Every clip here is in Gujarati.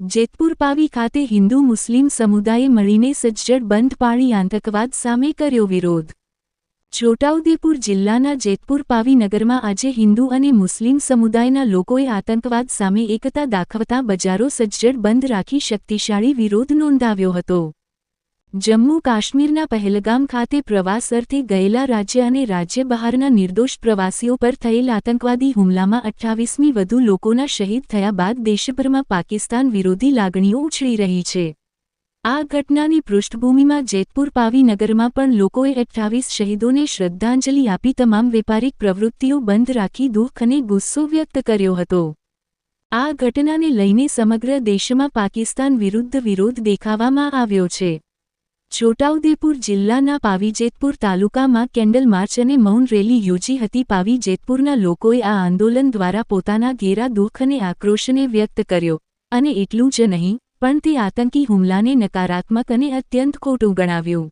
જેતપુર પાવી ખાતે હિન્દુ મુસ્લિમ સમુદાયે મળીને સજ્જડ બંધ પાળી આતંકવાદ સામે કર્યો વિરોધ. છોટાઉદેપુર જિલ્લાના જેતપુર પાવી નગરમાં આજે હિન્દુ અને મુસ્લિમ સમુદાયના લોકોએ આતંકવાદ સામે એકતા દાખવતા બજારો સજ્જડ બંધ રાખી શક્તિશાળી વિરોધ નોંધાવ્યો હતો. જમ્મુ કાશ્મીરના પહેલગામ ખાતે પ્રવાસ અર્થે ગયેલા રાજ્ય અને રાજ્ય બહારના નિર્દોષ પ્રવાસીઓ પર થયેલ આતંકવાદી હુમલામાં અઠ્ઠાવીસમી વધુ લોકોના શહીદ થયા બાદ દેશભરમાં પાકિસ્તાન વિરોધી લાગણીઓ ઉછળી રહી છે. આ ઘટનાની પૃષ્ઠભૂમિમાં જેતપુર પાવી નગરમાં પણ લોકોએ અઠ્ઠાવીસ શહીદોને શ્રદ્ધાંજલિ આપી તમામ વેપારિક પ્રવૃત્તિઓ બંધ રાખી દુઃખ અને ગુસ્સો વ્યક્ત કર્યો હતો. આ ઘટનાને લઈને સમગ્ર દેશમાં પાકિસ્તાન વિરુદ્ધ વિરોધ દેખાવામાં આવ્યો છે. છોટાઉદેપુર જિલ્લાના પાવી જેતપુર તાલુકામાં કેન્ડલ માર્ચ અને મૌન રેલી યોજી હતી. પાવી જેતપુરના લોકોએ આ આંદોલન દ્વારા પોતાના ઘેરા દુઃખ અને આક્રોશને વ્યક્ત કર્યો. અને એટલું જ નહીં, પણ તે આતંકી હુમલાને નકારાત્મક અને અત્યંત ખોટું ગણાવ્યું.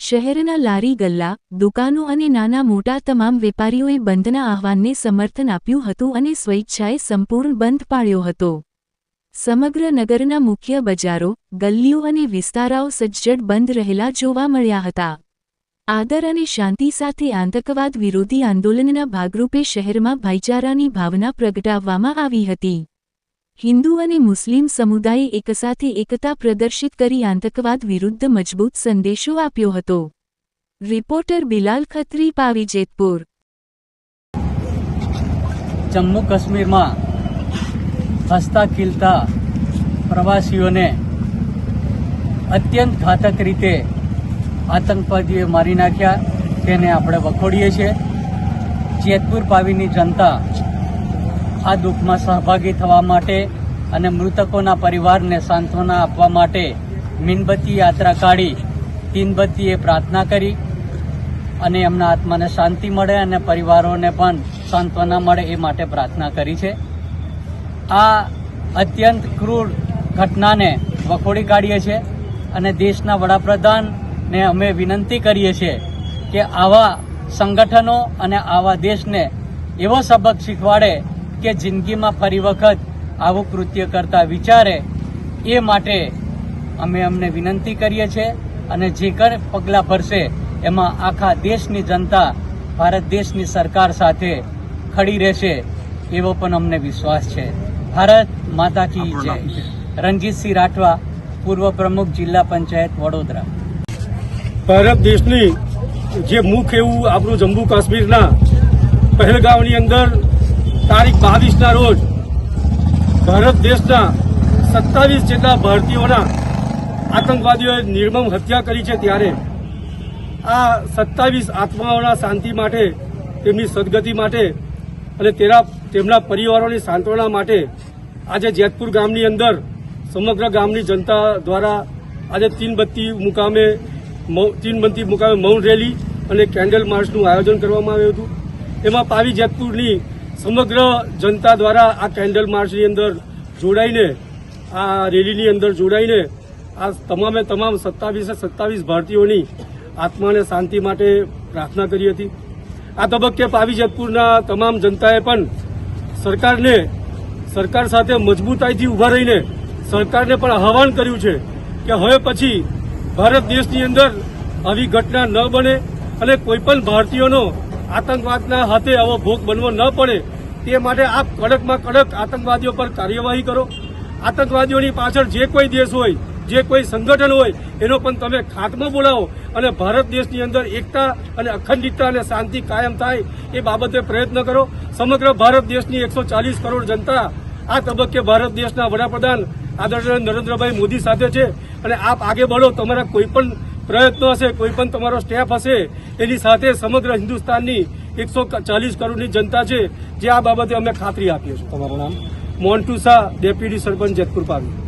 શહેરના લારી ગલ્લા, દુકાનો અને નાના મોટા તમામ વેપારીઓએ બંધના આહવાનને સમર્થન આપ્યું હતું અને સ્વૈચ્છાએ સંપૂર્ણ બંધ પાળ્યો હતો. સમગ્ર નગરના મુખ્ય બજારો ગલ્લીઓ અને વિસ્તારાઓ સજ્જડ બંધ રહેલા જોવા મળ્યા હતા. આદર અને શાંતિ સાથે આતંકવાદ વિરોધી આંદોલનના ભાગરૂપે શહેરમાં ભાઈચારાની ભાવના પ્રગટાવવામાં આવી હતી. હિન્દુ અને મુસ્લિમ સમુદાયે એકસાથે એકતા પ્રદર્શિત કરી આતંકવાદ વિરુદ્ધ મજબૂત સંદેશો આપ્યો હતો. રિપોર્ટર બિલાલ ખત્રી, પાવી જેતપુર. જમ્મુ કાશ્મીરમાં હસતા ખીલતા પ્રવાસીઓને અત્યંત ઘાતક રીતે આતંકવાદીએ મારી નાખ્યા. તેને આપણે વખોડીએ છીએ. જેતપુર પાવીની જનતા આ દુઃખમાં સહભાગી થવા માટે અને મૃતકોના પરિવારને સાંત્વના આપવા માટે મીનબત્તી યાત્રા કાઢી તીનબત્તીએ પ્રાર્થના કરી અને એમના આત્માને શાંતિ મળે અને પરિવારોને પણ સાંત્વના મળે એ માટે પ્રાર્થના કરી છે. આ અત્યંત ક્રૂર ઘટનાને વખોડી કાઢીએ છીએ અને દેશના વડાપ્રધાનને અમે વિનંતી કરીએ છીએ કે આવા સંગઠનો અને આવા દેશને એવો સબક શીખવાડે કે જિંદગીમાં ફરી વખત આવું કૃત્ય કરતા વિચારે, એ માટે અમે અમને વિનંતી કરીએ છીએ અને જે કર પગલાં ભરશે એમાં આખા દેશની જનતા, ભારત દેશની સરકાર સાથે ખડી રહેશે, એવો પણ અમને વિશ્વાસ છે. ભારત માતા કી જય. રણજીતસિંહ રાઠવા પૂર્વ પ્રમુખ જિલ્લા પંચાયત વડોદરા. ભારત દેશની જે મુખ એવું આપણું જમ્મુ કાશ્મીરના પહેલગામની અંદર તારીખ બાવીસના રોજ ભારત દેશના સત્તાવીસ જેટલા ભારતીયોના આતંકવાદીઓએ નિર્મમ હત્યા કરી છે ત્યારે આ સત્તાવીસ આત્માઓના શાંતિ માટે તેમની સદગતિ માટે અને તેના તેમના પરિવારોની સાંત્વના માટે આજે જેતપુર ગામની અંદર સમગ્ર ગામની જનતા દ્વારા આજે તીનબત્તી મુકામે તીનબત્તી મુકામે મૌન રેલી અને કેન્ડલ માર્ચનું આયોજન કરવામાં આવ્યું હતું. એમાં પાવી જેતપુરની સમગ્ર જનતા દ્વારા આ કેન્ડલ માર્ચની અંદર જોડાઈને, આ રેલીની અંદર જોડાઈને, આ તમામે તમામ સત્તાવીસે સત્તાવીસ ભારતીયોની આત્માને શાંતિ માટે પ્રાર્થના કરી હતી. આ તબક્કે પાવી જેતપુરના તમામ જનતાએ પણ સરકારને સરકાર સાથે મજબૂતાઈથી ઊભા રહીને સરકારને પણ આહવાન કર્યું છે કે હવે પછી ભારત દેશની અંદર આવી ઘટના ન બને અને કોઈપણ ભારતીયોનો આતંકવાદના હાથે આવો ભોગ બનવો ન પડે તે માટે આપ કડકમાં કડક આતંકવાદીઓ પર કાર્યવાહી કરો. આતંકવાદીઓની પાછળ જે કોઈ દેશ હોય જે કોઈ સંગઠન હોય એનો પણ તમે ખાતમો બોલાવો અને ભારત દેશની અંદર એકતા અને અખંડિતતા અને શાંતિ કાયમ થાય એ બાબતે પ્રયત્ન કરો. સમગ્ર ભારત દેશની એકસો ચાલીસ કરોડ જનતા આ તબક્કે ભારત દેશના વડાપ્રધાન આદરણીય નરેન્દ્રભાઈ મોદી સાથે છે અને આપ આગે બળો તમારા કોઈ પણ પ્રયત્નો હશે કોઈ પણ તમારો સ્ટેપ હશે એની સાથે સમગ્ર હિન્દુસ્તાનની એકસો ચાલીસ કરોડની જનતા છે જે આ બાબતે અમે ખાતરી આપીએ છીએ. તમારું નામ? મોન્ટુ શાહ ડેપ્યુટી સરપંચ જેતપુર પાવી.